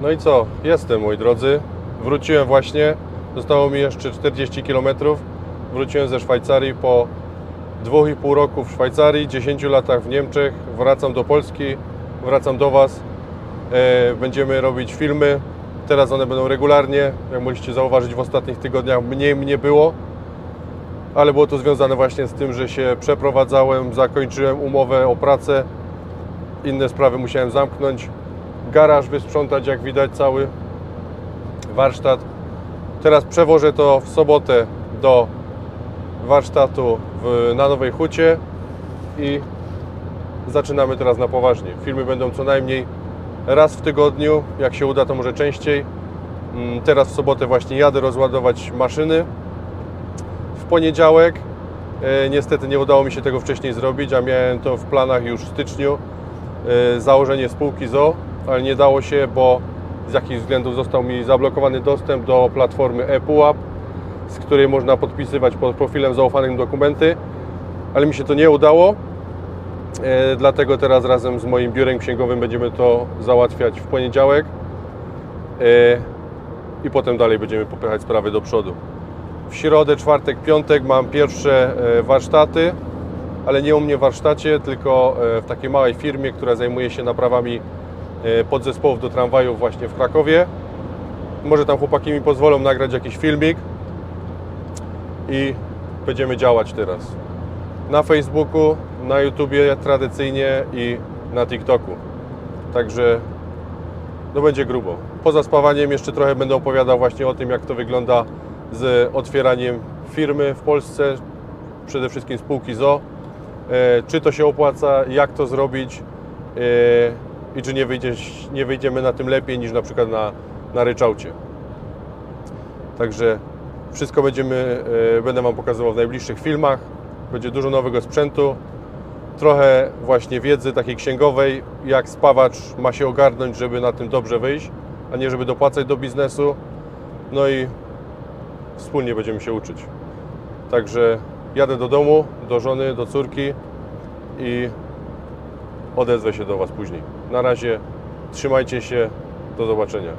No i co? Jestem, moi drodzy. Wróciłem właśnie. Zostało mi jeszcze 40 km. Wróciłem ze Szwajcarii po 2,5 roku w Szwajcarii, 10 latach w Niemczech. Wracam do Polski, wracam do Was. E, Będziemy robić filmy. Teraz one będą regularnie. Jak mogliście zauważyć, w ostatnich tygodniach mniej mnie było. Ale było to związane właśnie z tym, że się przeprowadzałem, zakończyłem umowę o pracę. Inne sprawy musiałem zamknąć. Garaż wysprzątać, jak widać, cały warsztat. Teraz przewożę to w sobotę do warsztatu w, na Nowej Hucie i zaczynamy teraz na poważnie. Filmy będą co najmniej raz w tygodniu, jak się uda to może częściej. Mm, Teraz w sobotę właśnie jadę rozładować maszyny. W poniedziałek e, niestety nie udało mi się tego wcześniej zrobić, a miałem to w planach już w styczniu e, założenie spółki ZO, ale nie dało się, bo z jakichś względów został mi zablokowany dostęp do platformy ePUAP, z której można podpisywać pod profilem zaufanym dokumenty, ale mi się to nie udało. E, Dlatego teraz razem z moim biurem księgowym będziemy to załatwiać w poniedziałek e, i potem dalej będziemy popychać sprawy do przodu. W środę, czwartek, piątek mam pierwsze e, warsztaty, ale nie u mnie w warsztacie, tylko w takiej małej firmie, która zajmuje się naprawami podzespołów do tramwajów właśnie w Krakowie. Może tam chłopaki mi pozwolą nagrać jakiś filmik i będziemy działać teraz. Na Facebooku, na YouTubie tradycyjnie i na TikToku. Także no będzie grubo. Poza spawaniem jeszcze trochę będę opowiadał właśnie o tym, jak to wygląda z otwieraniem firmy w Polsce, przede wszystkim spółki ZO. E, Czy to się opłaca, jak to zrobić e, i czy nie, nie wyjdziemy na tym lepiej niż na przykład na, na ryczałcie. Także wszystko będziemy, e, będę Wam pokazywał w najbliższych filmach. Będzie dużo nowego sprzętu, trochę właśnie wiedzy takiej księgowej, jak spawacz ma się ogarnąć, żeby na tym dobrze wyjść, a nie żeby dopłacać do biznesu. No i wspólnie będziemy się uczyć. Także jadę do domu, do żony, do córki i odezwę się do Was później. Na razie trzymajcie się, do zobaczenia.